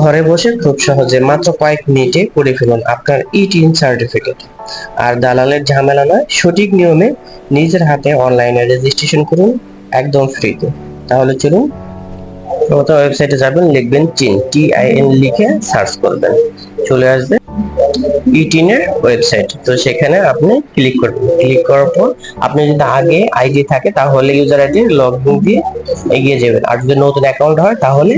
ঘরে বসে খুব সহজে মাত্র কয়েক মিনিটে করে ফেলুন আপনার ইটিন টিন সার্টিফিকেট আর দালালের ঝামেলা নয়, সঠিক নিয়মে নিজের হাতে অনলাইনে রেজিস্ট্রেশন করুন, একদম ফ্রিতে তাহলে চলুন প্রথম ওয়েবসাইটে যাবেন, লিখবেন চিন টি আই এন লিখে সার্চ করবেন। চলে আসবে ইটিনের ওয়েবসাইট তো সেখানে আপনি ক্লিক করবেন। ক্লিক করার পর আপনি যদি আগে আইডি থাকে, তাহলে ইউজার আইডি লগ ইন দিয়ে এগিয়ে যাবেন। আর যদি নতুন অ্যাকাউন্ট হয়, তাহলে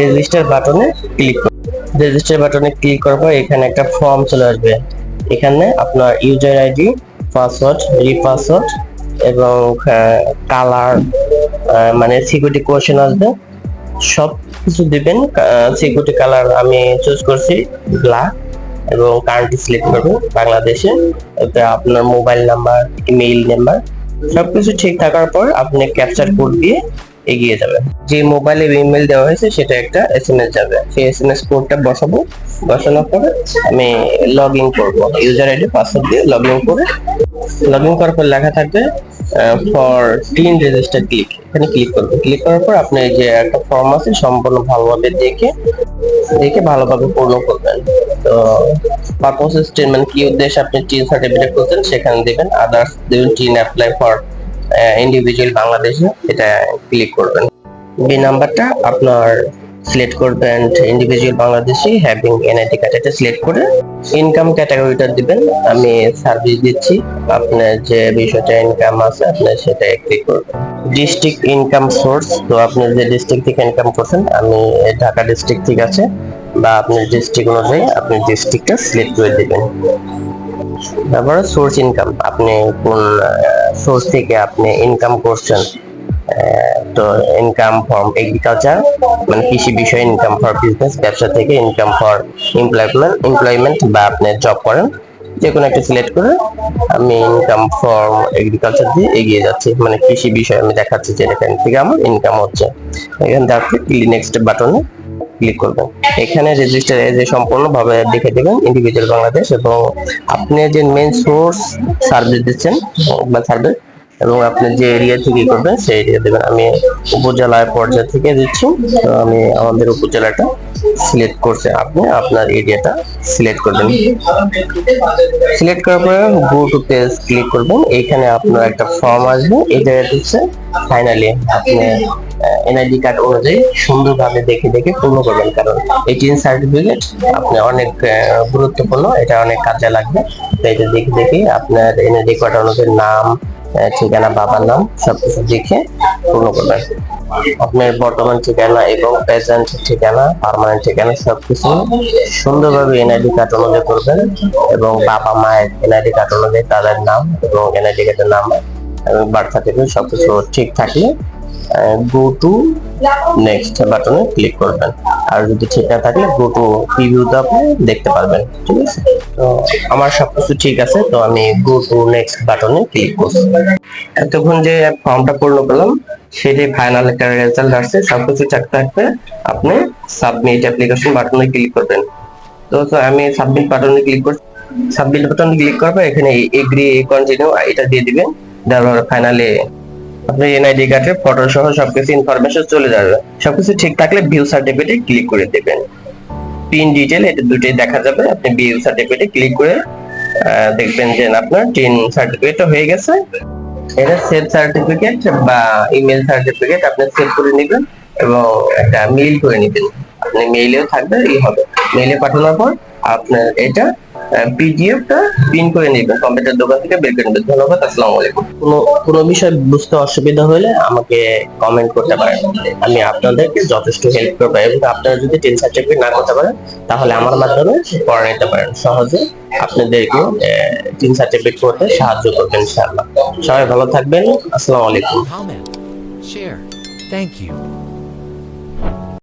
রেজিস্টার বাটনে ক্লিক করবেন। রেজিস্টার বাটনে ক্লিক করার পর এখানে একটা ফর্ম চলে আসবে। এখানে আপনার ইউজার আইডি পাসওয়ার্ড রিপাসওয়ার্ড এবং কালার মানে সিকিউরিটি কোয়েশ্চেন আসবে। সব কিছু দিবেন সিকিউরিটি কালার আমি চুজ করছি ব্ল্যাক এবং কান্ট্রি সিলেক্ট করব বাংলাদেশে। এতে আপনার মোবাইল নাম্বার ইমেইল নাম্বার সবকিছু ঠিক থাকার পর আপনি ক্যাপচার কোড দিয়ে এগিয়ে যাবেন। যে মোবাইলে ইমেল দেওয়া হয়েছে, সেটা একটা এসএমএস যাবে। সেই এস এম এস কোডটা বসাবো। বসানোর পরে আমি লগ ইন করব। ইউজার আইডি পাসওয়ার্ড দিয়ে লগ ইন করে লগ ইন করার পর লেখা থাকবে ফর টিন রেজিস্টার ক্লিক এখানে ক্লিক করব। ক্লিক করার পর আপনি যে একটা ফর্ম আছে, সম্পূর্ণ ভালোভাবে দেখে দেখে ভালোভাবে পূর্ণ করবেন। তো পারপোজ স্টেটমেন্ট কি উদ্দেশ্যে আপনি টিন সার্টিফিকেট করছেন সেখানে দেবেন। আদার্স দেবেন টিন অ্যাপ্লাই ফর ইন্ডিভিজুয়াল বাংলাদেশে, এটা ক্লিক করবেন। বি নাম্বারটা আপনার সিলেক্ট করবেন individual Bangladeshi having NID card এটা সিলেক্ট করে ইনকাম ক্যাটাগরিটা দিবেন। আমি সার্ভিস দিচ্ছি, আপনার যে বিষয়টা ইনকাম আছে আপনি সেটা ক্লিক করবেন। ডিস্ট্রিক্ট ইনকাম সোর্স তো আপনি যে ডিস্ট্রিক্ট থেকে ইনকাম করছেন, আমি ঢাকা ডিস্ট্রিক্ট থেকে আছে। বা আপনার ডিস্ট্রিক্ট অনুযায়ী আপনি ডিস্ট্রিক্টটা সিলেক্ট করে দেবেন। তারপরে সোর্স ইনকাম আপনি কোন সোর্স থেকে আপনি ইনকাম করছেন তো ইনকাম ফর এগ্রিকালচার মানে কৃষি বিষয়ে ইনকাম ফর বিজনেস ব্যবসা থেকে ইনকাম ফর এমপ্লয়মেন্ট এমপ্লয়মেন্ট বা আপনি জব করেন যে কোনো একটা সিলেক্ট করে আমি ইনকাম ফর্ম এগ্রিকালচার দিয়ে এগিয়ে যাচ্ছি। মানে কৃষি বিষয়ে আমি দেখাচ্ছি যে এখান থেকে আমার ইনকাম হচ্ছে। এখান থেকে আপনি নেক্সট বাটনে ক্লিক করবেন। এখানে রেজিস্টার এজে সম্পূর্ণভাবে দেখে দেবেন ইন্ডিভিজুয়াল বাংলাদেশ এবং আপনি যে মেন সোর্স সার্ভিস দিচ্ছেন, বা সার্ভিস এবং আপনি যে এরিয়া থেকে করবেন, সেই এরিয়া দেবেন। আমি উপজেলায় পর্যায় থেকে দিচ্ছি, তো আমি আমাদের উপজেলাটা সিলেক্ট করছে আপনি, আপনার এরিয়াটা সিলেক্ট করবেন সিলেক্ট করার পরে গো টু পেজ ক্লিক করবেন। এখানে আপনার একটা ফর্ম আসবে, এই জায়গাটা হচ্ছে ফাইনালি আপনি এনআইডি কার্ড অনুযায়ী সুন্দরভাবে দেখে দেখে পূর্ণ করবেন, কারণ এইটিন সার্টিফিকেট আপনি অনেক গুরুত্বপূর্ণ, এটা অনেক কাজে লাগবে। তো এটা দেখে দেখে আপনার এনআইডি কার্ড অনুযায়ী নাম ঠিকানা, বাবার নাম, সবকিছু দেখে পূর্ণ করবেন। আপনার বর্তমান ঠিকানা এবং প্রেজেন্ট ঠিকানা পার্মানেন্ট ঠিকানা, সবকিছু সুন্দরভাবে এনআইডি কার্ড অনুযায়ী করবেন এবং বাবা, মায়ের এনআইডি কার্ড অনুযায়ী তাদের নাম এবং এনআইডি কার্ডের নাম এবং বার্থ সার্টিফিকেট সবকিছু ঠিক থাকলে গো টু নেক্সট বাটনে ক্লিক করবেন। আর যদি ঠিক না থাকলে গো টু প্রিভিউতে আপনি দেখতে পারবেন, ঠিক আছে? তো আমার সবকিছু ঠিক আছে, তো আমি গো টু নেক্সট বাটনে ক্লিক করছি। এতক্ষণ যে ফর্মটা পূর্ণ করলাম সেটাই ফাইনাল একটা রেজাল্ট আসছে, সবকিছু ঠিক থাকবে, আপনি সাবমিট অ্যাপ্লিকেশন বাটনে ক্লিক করবেন। তো আমি সাবমিট বাটনে ক্লিক করছি। সাবমিট বাটনে ক্লিক করবে এখানে এগ্রি কন্টিনিউ এটা দিয়ে দিবেন। দেওয়ার ফাইনালে আপনার এনআইডি কার্ডের ফটো সহ সবকিছু ইনফরমেশন চলে যাবে। সবকিছু ঠিক থাকলে ভিউ সার্টিফিকেটে ক্লিক করে দেবেন। পিন ডিটেল এটা দুটোই দেখা যাবে। আপনি ভিউ সার্টিফিকেটে ক্লিক করে দেখবেন যে আপনার টিন সার্টিফিকেট হয়ে গেছে। এটা সেভ সার্টিফিকেট বা ইমেল সার্টিফিকেট আপনি সেভ করে নেবেন এবং একটা মেইল করে নেবেন। আপনি মেইলেও থাকবে এই হবে। মেইলে পাঠানোর পর আপনার এটা পিডিএফটা প্রিন্ট করে নেবেন কম্পিউটার দোকান থেকে বের করে নেবেন। ধন্যবাদ আসসালামু আলাইকুম। কোনো কোনো বিষয় বুঝতে অসুবিধা হলে আমাকে কমেন্ট করতে পারেন। আমি আপনাদেরকে যথেষ্ট হেল্প করব এবং আপনারা যদি টেন সার্টিফিকেট না করতে পারেন তাহলে আমার মাধ্যমে করে নিতে পারেন। সহজে আপনাদেরকে টিন সার্টিফিকেট করতে সাহায্য করবেন ইনশাআল্লাহ। সবাই ভালো থাকবেন। আসসালামু আলাইকুম। Share. Thank you.